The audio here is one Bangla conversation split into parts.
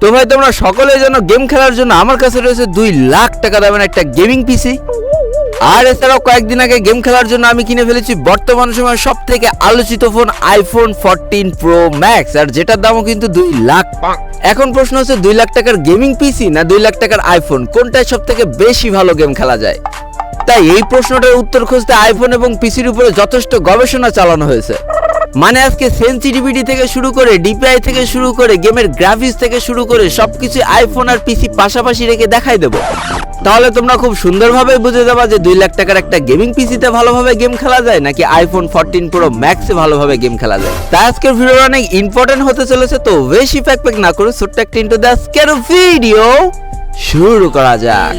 তো ভাই, তোমরা সকলের জন্য গেম খেলার জন্য আমার কাছে রয়েছে দুই লাখ টাকা দামের একটা গেমিং পিসি আর এছাড়াও কয়েকদিন আগে গেম খেলার জন্য আমি কিনে ফেলেছি বর্তমান সময় সব থেকে আলোচিত phone iPhone fourteen pro max আর যেটার দামও কিন্তু দুই লাখ। এখন প্রশ্ন হচ্ছে, দুই লাখ টাকার গেমিং পিসি না দুই লাখ টাকার আইফোন কোনটায় সব থেকে বেশি ভালো গেম খেলা যায়? তাই এই প্রশ্নটার উত্তর খুঁজতে আইফোন এবং পিসির উপরে যথেষ্ট গবেষণা চালানো হয়েছে। মানে আজকে সেন্সিটিভিটি থেকে শুরু করে ডিপিআই থেকে শুরু করে গেমের গ্রাফিক্স থেকে শুরু করে সবকিছু আইফোন আর পিসি পাশাপাশি রেখে দেখাই দেবো তাহলে তোমরা খুব সুন্দরভাবে বুঝে যাবা যে দুই লাখ টাকার একটা গেমিং পিসিতে ভালোভাবে গেম খেলা যায় নাকি আইফোন ফোরটিন প্রো ম্যাক্সে ভালোভাবে গেম খেলা যায় তাই আজকের ভিডিও অনেক ইম্পর্টেন্ট হতে চলেছে তো বেশি প্যাক প্যাক না করে ছোট্ট একটা ইন্টু দ্য ভিডিও শুরু করা যাক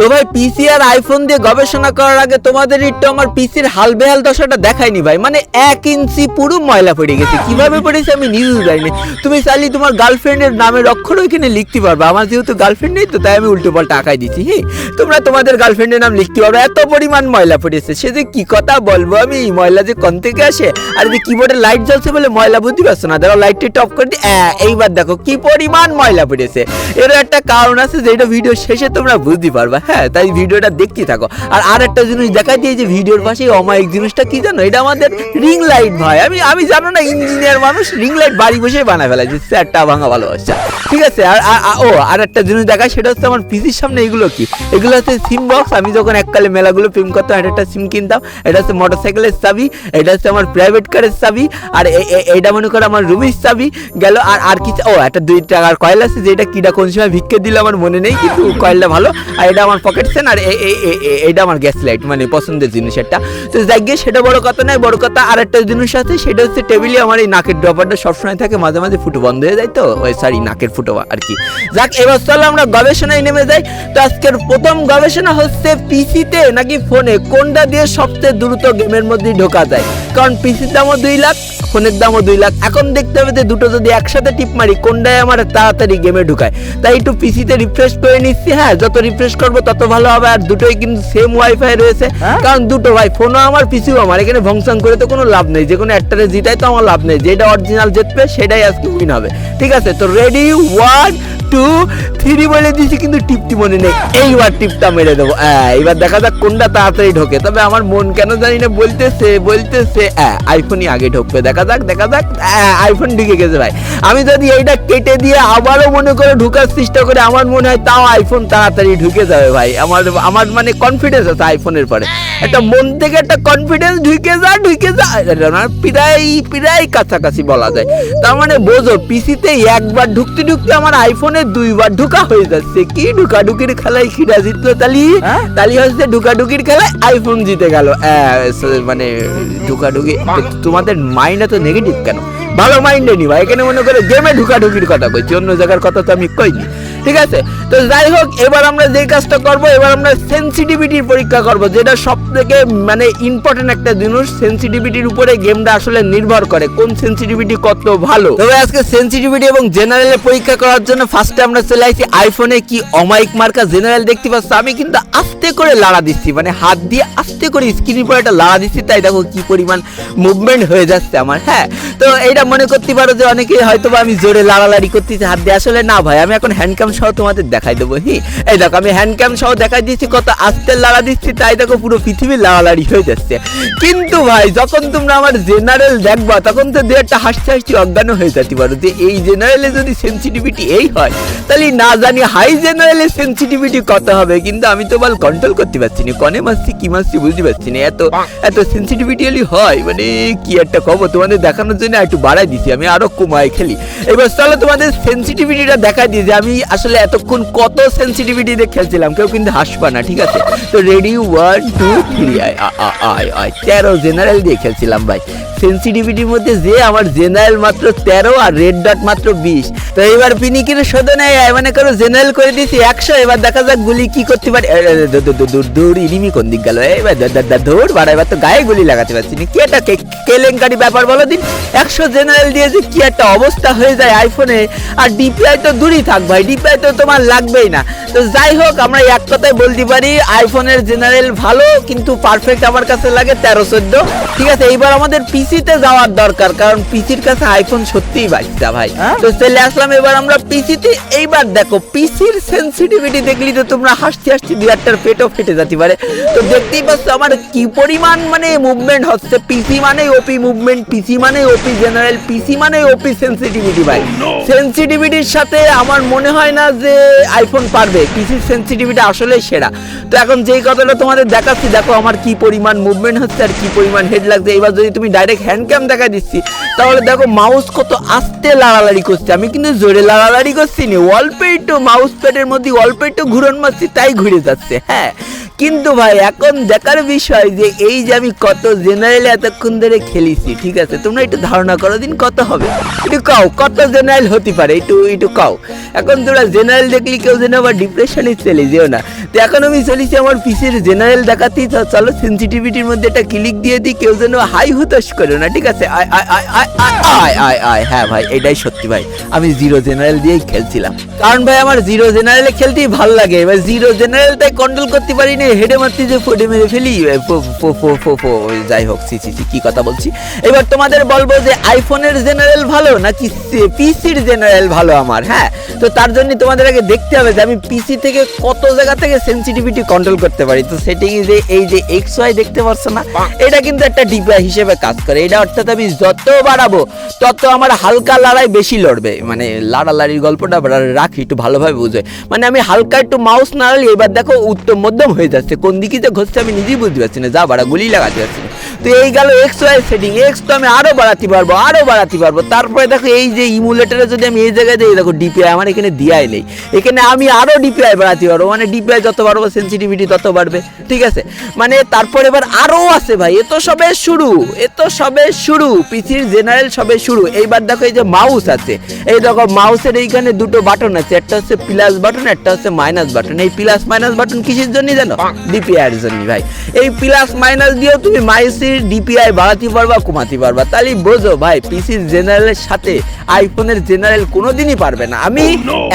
তো ভাই পিসি আর আইফোন দিয়ে গবেষণা করার আগে তোমাদের একটু আমার পিসির হাল বেহাল দশাটা দেখায়নি ভাই। মানে এক ইঞ্চি পুরো ময়লা পড়ে গেছে। কীভাবে পড়েছে আমি নিজেও জানি তুমি চাইলে তোমার গার্লফ্রেন্ডের নামের অক্ষর ওইখানে লিখতে পারবে। আমার যেহেতু গার্লফ্রেন্ড নেই তো, তাই আমি উল্টো পাল্টা আঁকাই দিচ্ছি হ্যাঁ? তোমরা তোমাদের গার্লফ্রেন্ডের নাম লিখতে পারবে। এত পরিমাণ ময়লা পড়েছে। সে যে কি কথা বলব আমি? ময়লা যে কোন থেকে আসে? আর যে কিবোর্ডে লাইট জ্বলছে বলে ময়লা বুঝতে পারছ না। দেখো লাইটটি টপ করে দিই এইবার দেখো, কি পরিমাণ ময়লা পড়েছে। এর একটা কারণ আছে যেটা ভিডিও শেষে তোমরা বুঝতে পারবে। হ্যাঁ তাই ভিডিওটা দেখতে থাকো। আর আর একটা জিনিস দেখাই দিয়ে যে ভিডিওর পাশে অমায়িক জিনিসটা কি জানো? এটা আমাদের রিং লাইট ভাই। আমি আমি জানো না, ইঞ্জিনিয়ার মানুষ রিং লাইট বাড়ি বসে বানায় ফেলাইছে স্যারটা ভাঙা ভালোবাসা ঠিক আছে, আর ও আর একটা জিনিস দেখায় সেটা হচ্ছে আমার পিসির সামনে এগুলো কি? এগুলো হচ্ছে সিম বক্স আমি যখন এককালে মেলাগুলো প্রেম করতাম এটা একটা সিম কিনতাম, এটা হচ্ছে মোটরসাইকেলের চাবি, এটা হচ্ছে আমার প্রাইভেট কারের চাবি, আর এ- এ- এইটা মনে করো আমার রুমির চাবি গেল, আর আর কি ও, একটা দুই টাকার কয়েল আছে, যেটা কিটা কোন সময় ভিক্ষে দিলে আমার মনে নেই, কিন্তু কয়েলটা ভালো, আর এটা আমার পকেট সেন আর এ- এ- এ- এ- এটা আমার গ্যাস লাইট মানে পছন্দের জিনিস একটা। তো যাই গিয়ে সেটা বড় কথা নয়, বড় কথা আর একটা জিনিস আছে, সেটা হচ্ছে টেবিলে আমার এই নাকের ড্রপারটা সবসময় থাকে, মাঝে মাঝে ফুটো বন্ধ হয়ে যায় তো? ওই সরি নাকের ফুটো আর কি। যাক, এবার চলো আমরা গবেষণায় নেমে যাই। তো আজকের প্রথম গবেষণা হচ্ছে পিসিতে নাকি ফোনে কোনটা দিয়ে সবচেয়ে দ্রুত গেমের মধ্যে ঢোকা যায়? কারণ পিসির দামও দুই লাখ ফোনের দামও দুই লাখ। এখন দেখতে হবে যে দুটো যদি একসাথে টিপ মারি, কোনটায় আমার তাড়াতাড়ি গেমে ঢুকায়? তাই একটু পিসিতে রিফ্রেশ করে নিচ্ছি। হ্যাঁ যত রিফ্রেশ করব তত ভালো হবে আর দুটোই কিন্তু সেম ওয়াইফাই রয়েছে। কারণ দুটো ভাই ফোনও আমার পিছু আমার এখানে ভংসং করে তো কোনো লাভ নেই। যে কোনো একটারে জিতাই তো আমার লাভ নেই। যেটা অরিজিনাল জিতবে সেটাই আজকে উইন হবে। ঠিক আছে তো রেডি ওয়ান টু থ্রি বলে দিয়েছি, কিন্তু টিপটি মনে নেই। এইবার টিপটা মেরে দেবো। হ্যাঁ এবার দেখা যাক কোনটা তাড়াতাড়ি ঢোকে। তবে আমার মন কেন জানি না, বলতেছে বলতেছে হ্যাঁ আইফোনই আগে ঢুকবে। দেখা যাক দেখা যাক হ্যাঁ আইফোন ঢুকে গেছে ভাই। আমি যদি এইটা কেটে দিয়ে আবারও মনে করে ঢুকার চেষ্টা করে, আমার মনে হয় তাও আইফোন তাড়াতাড়ি ঢুকে যাবে ভাই। আমার আমার মানে কনফিডেন্স আছে আইফোনের পরে। একটা মন থেকে একটা কনফিডেন্স ঢুকে যা ঢুকে যা। প্রায় প্রায় কাছাকাছি বলা যায়। তার মানে বোঝো পিসিতে একবার ঢুকতে ঢুকতে আমার আইফোনে দুইবার ঢুকা হয়ে যাচ্ছে। কি ঢুকা ঢুকির খেলায় খিরা জিতলো তালি? তালি হচ্ছে ঢুকা ঢুকির খেলায় আইফোন জিতে গেল। মানে ঢুকা ঢুকি তোমাদের মাইন্ড তো নেগেটিভ কেন? ভালো মাইন্ডে নিবা এখানে মনে করে গেমে ঢুকা ঢুকির কথা কইছি অন্য জায়গার কথা তো আমি কইনি। ঠিক আছে? তো যাই হোক এবার আমরা যে কাজটা করব, এবার আমরা সেন্সিটিভিটির পরীক্ষা করব, যেটা সব থেকে মানে ইম্পর্টেন্ট একটা জিনিস সেন্সিটিভিটির উপরে গেমটা আসলে নির্ভর করে, কোন সেন্সিটিভিটি কত ভালো। তবে আজকে সেন্সিটিভিটি এবং জেনারেলে পরীক্ষা করার জন্য ফার্স্টে আমরা চলে আসি আইফোনে কি অমাইক মার্কা জেনারেল দেখতে পাচ্ছ? আমি কিন্তু আস্তে করে লাড়া দিচ্ছি মানে হাত দিয়ে আস্তে করে স্ক্রিনের উপর একটা লাড়া দিচ্ছি, তাই দেখো কি পরিমাণ মুভমেন্ট হয়ে যাচ্ছে আমার হ্যাঁ? তো এইটা মনে করতে পারো যে অনেকে হয়তো আমি জোরে লাড়ালাড়ি করতেছি, হাত দিয়ে। আসলে না ভাই, আমি এখন হ্যান্ড ক্যাম সহ তোমাদের দেখাই দেবো, হি। এই দেখো, আমি হ্যান্ড ক্যাম সহ দেখাই দিচ্ছি, কত আস্তে লাড়া দিচ্ছি, তাই দেখো পুরো পৃথিবী লাড়ালাড়ি হয়ে যাচ্ছে। কিন্তু ভাই, যখন তোমরা আমার জেনারেল দেখবা, তখন তো দু একটা হাসতে হাসতে অজ্ঞান হয়ে যেতে পারো যে এই জেনারেলে যদি সেন্সিটিভিটি এই হয়, তাহলে না জানি হাই জেনারেলে সেন্সিটিভিটি কত হবে। কিন্তু আমি তো বল কন্ট্রোল করতে পারছি না, কনে মাসছি কি মাসছি বুঝতে পারছি না, এত এত সেন্সিটিভিটি হয় মানে কি একটা খবর? তোমাদের দেখানোর জন্য একটু বাড়াই দিছি, আমি আরও কমায় খেলি। এবার চলো তোমাদের সেন্সিটিভিটিটা দেখাই যে আমি আসলে এতক্ষণ কত সেন্সিটিভিটি দিয়ে খেলছিলাম, কেউ কিন্তু হাসবা না, ঠিক আছে? তো রেডি ওয়ান টু থ্রি আয় আয় আয়, তেরো জেনারেল দিয়ে খেলছিলাম ভাই। সেন্সিটিভিটির মধ্যে যে আমার জেনারেল মাত্র তেরো আর রেড ডট মাত্র বিশ। তো এবার পিনিকির শোধনে মানে করো জেনারেল করে দিয়েছি একশো, এবার দেখা যাক গুলি কি করতে পারে। দূর ইনিমি কোন দিক গেল? এবার দূর বাড়া এবার তো গায়ে গুলি লাগাতে পারছি না। কি এটা কেলেঙ্কারি ব্যাপার বলো দিন? একশো জেনারেল দিয়ে যে কি একটা অবস্থা হয়ে যায় আইফোনে আর ডিপিআই তো দূরই থাক ভাই ডিপিআই তো তোমার লাগবেই না। তো যাই হোক আমরা এক কথায় বলতে পারি আইফোনের জেনারেল ভালো কিন্তু পারফেক্ট আমার কাছে লাগে তেরো চোদ্দ। ঠিক আছে এইবার আমাদের পিসিতে যাওয়ার দরকার কারণ পিসির কাছে আইফোন সত্যিই বাচ্চা ভাই। হ্যাঁ? তো চলে আসলাম এবার আমরা পিসিতে এইবার দেখো পিসির সেন্সিটিভিটি দেখলি তো তোমরা হাসতে হাসতে দু একটার পেটও ফেটে যেতে পারে। তো দেখতেই পাচ্ছ আমার কি পরিমাণ মানে মুভমেন্ট হচ্ছে পিসি মানে ওপি মুভমেন্ট পিসি মানে ওপি জেনারেল পিসি মানে ওপি সেন্সিটিভিটি ভাই। সেন্সিটিভিটির সাথে আমার মনে হয় না যে আইফোন পারবে। পিসির সেন্সিটিভিটি আসলে সেরা। তো এখন যেই কথাটা তোমাদের দেখাচ্ছি দেখো আমার কি পরিমাণ মুভমেন্ট হচ্ছে আর কি পরিমাণ হেড লাগছে। এবার যদি তুমি ডাইরেক্ট হ্যান্ড ক্যাম দেখা দিচ্ছি তাহলে দেখো মাউস কত আস্তে লাড়ালাড়ি করছে। আমি কিন্তু জোরে লাড়ালাড়ি করছি নি। অল্প একটু মাউস প্যাডের মধ্যে অল্প একটু ঘুরন মারছি তাই ঘুরে যাচ্ছে। হ্যাঁ। কিন্তু ভাই, এখন দেখার বিষয় যে এই যে আমি কত জেনারেল এতক্ষণ ধরে খেলিছি, ঠিক আছে? তোমরা একটু ধারণা করো দিন কত হবে। একটু কাও, কত জেনারেল হতে পারে? একটু একটু কাও। এখন তোমরা জেনারেল দেখলি কেউ যেন আবার ডিপ্রেশনে চলে যেও না। তো এখন আমি চলেছি আমার পিসের জেনারেল দেখাতেই, তো চলো সেন্সিটিভিটির মধ্যে একটা ক্লিক দিয়ে দিই, কেউ যেন হাই হুতাশ করো না, ঠিক আছে? আয় আয় আয় আয় আয় আয় আয় হ্যাঁ ভাই, এটাই সত্যি ভাই, আমি জিরো জেনারেল দিয়েই খেলছিলাম। কারণ ভাই, আমার জিরো জেনারেলে খেলতেই ভালো লাগে, এবার জিরো জেনারেলটাই কন্ট্রোল করতে পারিনি হেডে মারতে যে ফোটে মেরে ফেলি যাই হোক সি সি কি কথা বলছি? এবার তোমাদের বলব যে আইফোনের জেনারেল ভালো নাকি পিসির জেনারেল ভালো আমার হ্যাঁ? তো তার জন্য তোমাদের আগে দেখতে হবে যে আমি পিসি থেকে কত জায়গা থেকে সেন্সিটিভিটি কন্ট্রোল করতে পারি। তো সেটিং যে এই যে এক্স ওয়াই দেখতে পাচ্ছ না, এটা কিন্তু একটা ডিপিআই হিসেবে কাজ করে। এটা অর্থাৎ আমি যত বাড়াবো, তত আমার হালকা লড়াই বেশি লড়বে। মানে লাড়ালাড়ির গল্পটা রাখি, একটু ভালোভাবে বুঝে। মানে আমি হালকা একটু মাউস নাড়ালি, এবার দেখো উত্তম মধ্যম হয়ে যাচ্ছে। কোন দিকে যে আমি নিজেই বুঝতে পারছি না। যা বাড়া গুলি লাগাতে পারছি তো এই গেল এক্স ওয়াই সেটিং এক্স তো আমি আরও বাড়াতে পারব, আরও বাড়াতে পারব। তারপরে দেখো এই যে ইমুলেটারে যদি আমি এই জায়গায় দিই দেখো ডিপিআই আমার এখানে দিয়াই নেই। এখানে আমি আরও ডিপিআই বাড়াতে পারব মানে ডিপিআই যত বাড়বো সেন্সিটিভিটি তত বাড়বে, ঠিক আছে? মানে তারপর এবার আরও আছে ভাই, এ তো সবে শুরু, এ তো সবে শুরু পিসির জেনারেল সবে শুরু। এইবার দেখো এই যে মাউস আছে, এই দেখো মাউসের এইখানে দুটো বাটন আছে, একটা হচ্ছে প্লাস বাটন একটা হচ্ছে মাইনাস বাটন এই প্লাস মাইনাস বাটন কিসের জন্য জানো? ডিপিআই এর জন্য ভাই। এই প্লাস মাইনাস দিয়েও তুমি মাইসির ডিপিআই বাড়াতে পারবা কমাতে পারবা। তাহলে বোঝো ভাই পিসির জেনারেলের সাথে আইফোনের জেনারেল কোনোদিনই পারবে না। আমি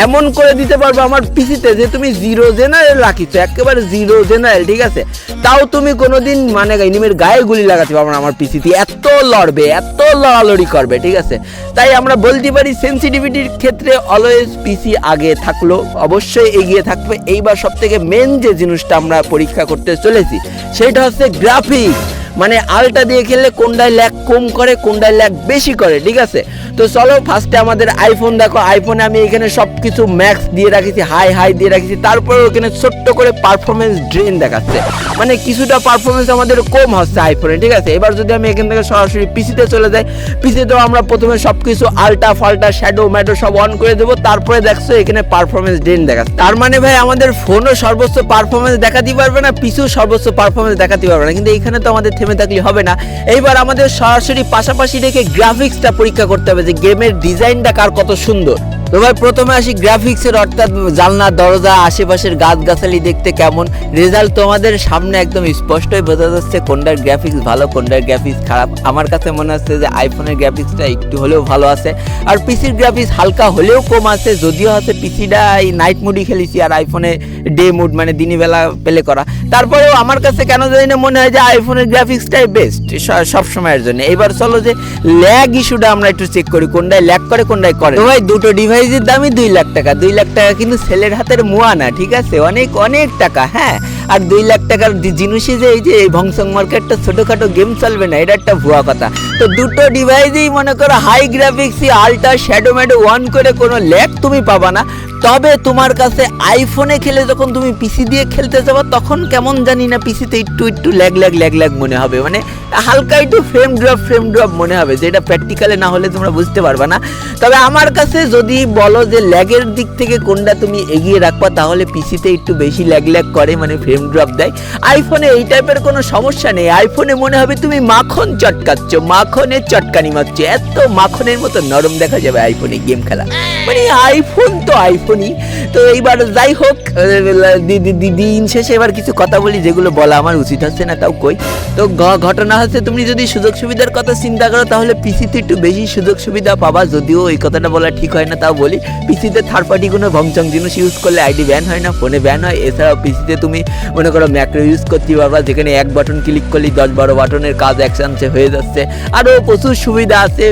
এমন করে দিতে পারব আমার পিসিতে যে তুমি জিরো জেনারেল রাখিছো একেবারে জিরো জেনারেল ঠিক আছে? তাও তুমি কোনোদিন মানে এনিমের গায়ে গুলি লাগাতে পারবে না আমার পিসিতে এত লড়বে এত লড়ালড়ি করবে ঠিক আছে? তাই আমরা বলতে পারি সেন্সিটিভিটির ক্ষেত্রে অলওয়েজ পিসি আগে থাকল অবশ্যই এগিয়ে থাকবে। এইবার সব থেকে মেন যে জিনিসটা আমরা পরীক্ষা করতে চলেছি সেটা হচ্ছে গ্রাফিক্স মানে আলটা দিয়ে খেললে কোনটায় ল্যাগ কম করে, কোনটায় ল্যাগ বেশি করে, ঠিক আছে? তো চলো ফার্স্টে আমাদের আইফোন দেখো। আইফোনে আমি এখানে সব কিছু ম্যাক্স দিয়ে রাখেছি হাই হাই দিয়ে রাখেছি। তারপরে ওখানে ছোট্ট করে পারফরমেন্স ড্রেন দেখাচ্ছে। মানে কিছুটা পারফরমেন্স আমাদের কম হচ্ছে আইফোনে ঠিক আছে? এবার যদি আমি এখান থেকে সরাসরি পিসিতে চলে যাই পিসিতেও আমরা প্রথমে সব কিছু আলটা, ফাল্টা শ্যাডো ম্যাডো সব অন করে দেবো। তারপরে দেখছ এখানে পারফরমেন্স ড্রেন দেখাচ্ছে। তার মানে ভাই, আমাদের ফোনও সর্বোচ্চ পারফরমেন্স দেখাতে পারবে না পিসিও সর্বোচ্চ পারফরমেন্স দেখাতে পারবে না। কিন্তু এখানে তো আমাদের থেমে থাকলে হবে না। এইবার আমাদের সরাসরি পাশাপাশি রেখে গ্রাফিক্সটা পরীক্ষা করতে হবে যে গেমের ডিজাইনটা কার কত সুন্দর। তো ভাই, প্রথমে আসি গ্রাফিক্সের অর্থাৎ জানলা, দরজা, আশেপাশের গাছগাছালি দেখতে কেমন? রেজাল্ট তোমাদের সামনে একদম স্পষ্টই বোঝা যাচ্ছে কোনটার গ্রাফিক্স ভালো, কোনটার গ্রাফিক্স খারাপ। আমার কাছে মনে হচ্ছে যে আইফোনের গ্রাফিক্সটা একটু হলেও ভালো আছে। আর পিসির গ্রাফিক্স হালকা হলেও কম আছে, যদিও আছে পিসিটা এই নাইট মুডই খেলেছি আর আইফোনে ডে মুড মানে দিনই বেলা প্লে করা। তারপরেও আমার কাছে কেন জানি না মনে হয় যে আইফোনের গ্রাফিক্সটাই বেস্ট সব সময়ের জন্য। এবার চলো যে ল্যাগ ইস্যুটা আমরা একটু চেক করি, কোনটায় ল্যাগ করে, কোনটায় করে। ভাই দুটো ডিভাইসের দামই দুই লাখ টাকা। দুই লাখ টাকা কিন্তু ছেলের হাতের মুয়া না, ঠিক আছে? অনেক অনেক টাকা হ্যাঁ? আর দুই লাখ টাকার জিনিসই যে এই যে এই ভংসং মার্কেটটা ছোটখাটো গেম চলবে না, এটা একটা ভুয়া কথা। তো দুটো ডিভাইসেই মনে করো হাই গ্রাফিক্স আলট্রা শ্যাডো ম্যাডো ওয়ান করে কোনো ল্যাগ তুমি পাবা না। তবে তোমার কাছে আইফোনে খেলে যখন তুমি পিসি দিয়ে খেলতে যাব, তখন কেমন জানি না পিসিতে একটু একটু ল্যাগ ল্যাগ ল্যাগ ল্যাগ মনে হবে। মানে হালকা একটু ফ্রেম ড্রপ ফ্রেম ড্রপ মনে হবে, যেটা প্র্যাকটিক্যালে না হলে তোমরা বুঝতে পারবে না। তবে আমার কাছে যদি বলো যে ল্যাগের দিক থেকে কোনটা তুমি এগিয়ে রাখবা, তাহলে পিসিতে একটু বেশি ল্যাগ ল্যাগ করে মানে ফ্রেম ড্রপ দেয়। আইফোনে এই টাইপের কোনো সমস্যা নেই। আইফোনে মনে হবে তুমি মাখন চটকাচ্ছ মাখনের চটকানি মারছো। এত মাখনের মতো নরম দেখা যাবে আইফোনে গেম খেলা। মানে আইফোন তো আইফোন। আইফোনই তো এইবার যাই হোক দিন শেষে এবার কিছু কথা বলি যেগুলো বলা আমার উচিত হচ্ছে না, তাও কই। তো ঘটনা হচ্ছে, তুমি যদি সুযোগ সুবিধার কথা চিন্তা করো, তাহলে পিসিতে একটু বেশি সুযোগ সুবিধা পাবা। যদিও এই কথাটা বলা ঠিক হয় না, তাও বলি। পিসিতে থার্ড পার্টি কোনো ভংচং জিনিস ইউজ করলে আইডি ব্যান হয় না ফোনে ব্যান হয়। এছাড়াও পিসিতে তুমি মনে করো ম্যাক্রো ইউজ করতে পারবা, যেখানে এক বাটন ক্লিক করলেই দশ বারো বাটনের কাজ একসাথে হয়ে যাচ্ছে। আরও প্রচুর সুবিধা আছে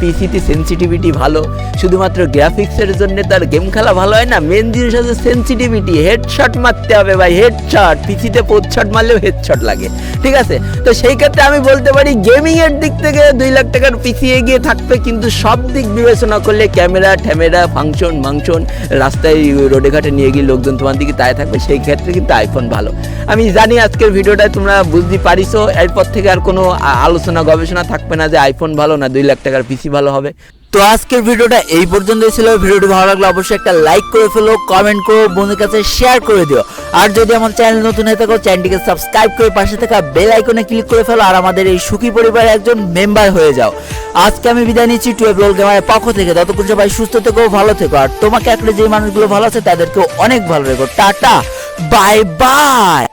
পিসিতে সেন্সিটিভিটি ভালো। শুধুমাত্র গ্রাফিক্সের জন্য তার গেম খেলা ভালো হয় না মেন জিনিস হচ্ছে সেন্সিটিভিটি হেডশট মারতে হবে ভাই হেডশট পিসিতে শট মারলেও হেডশট লাগে, ঠিক আছে? তো সেই ক্ষেত্রে আমি বলতে পারি গেমিং এর দিক থেকে দুই লাখ টাকার পিসি এগিয়ে থাকবে, কিন্তু সব দিক বিবেচনা করলে ক্যামেরা ট্যামেরা ফাংশন মাংশন, রাস্তায় রোডে ঘাটে নিয়ে গিয়ে লোকজন তোমার দিকে তাই থাকবে, সেই ক্ষেত্রে কিন্তু আইফোন ভালো। আমি জানি আজকের ভিডিওটা তোমরা বুঝতে পারিছো, এরপর থেকে আর কোনো আলোচনা, গবেষণা থাকবে না যে আইফোন ভালো না দুই লাখ টাকার পিসি ভালো হবে। তো আজকের ভিডিওটা এই পর্যন্তই ছিল। ভিডিওটি ভালো লাগলে অবশ্যই একটা লাইক করে ফেলো কমেন্ট করো বন্ধুর কাছে শেয়ার করে দিও। আর যদি আমার চ্যানেল নতুন হয়ে থাকো চ্যানেলটিকে সাবস্ক্রাইব করে পাশে থাকা বেল আইকনে ক্লিক করে ফেলো, আর আমাদের এই সুখী পরিবারের একজন মেম্বার হয়ে যাও। আজকে আমি বিদায় নিচ্ছি টুয়েলভ রোল গেমারের পক্ষ থেকে। ততক্ষণ সবাই সুস্থ থেকো, ভালো থেকো। আর তোমাকে একটা যে মানুষগুলো ভালো আছে, তাদেরকেও অনেক ভালো রেখো। Tata bye bye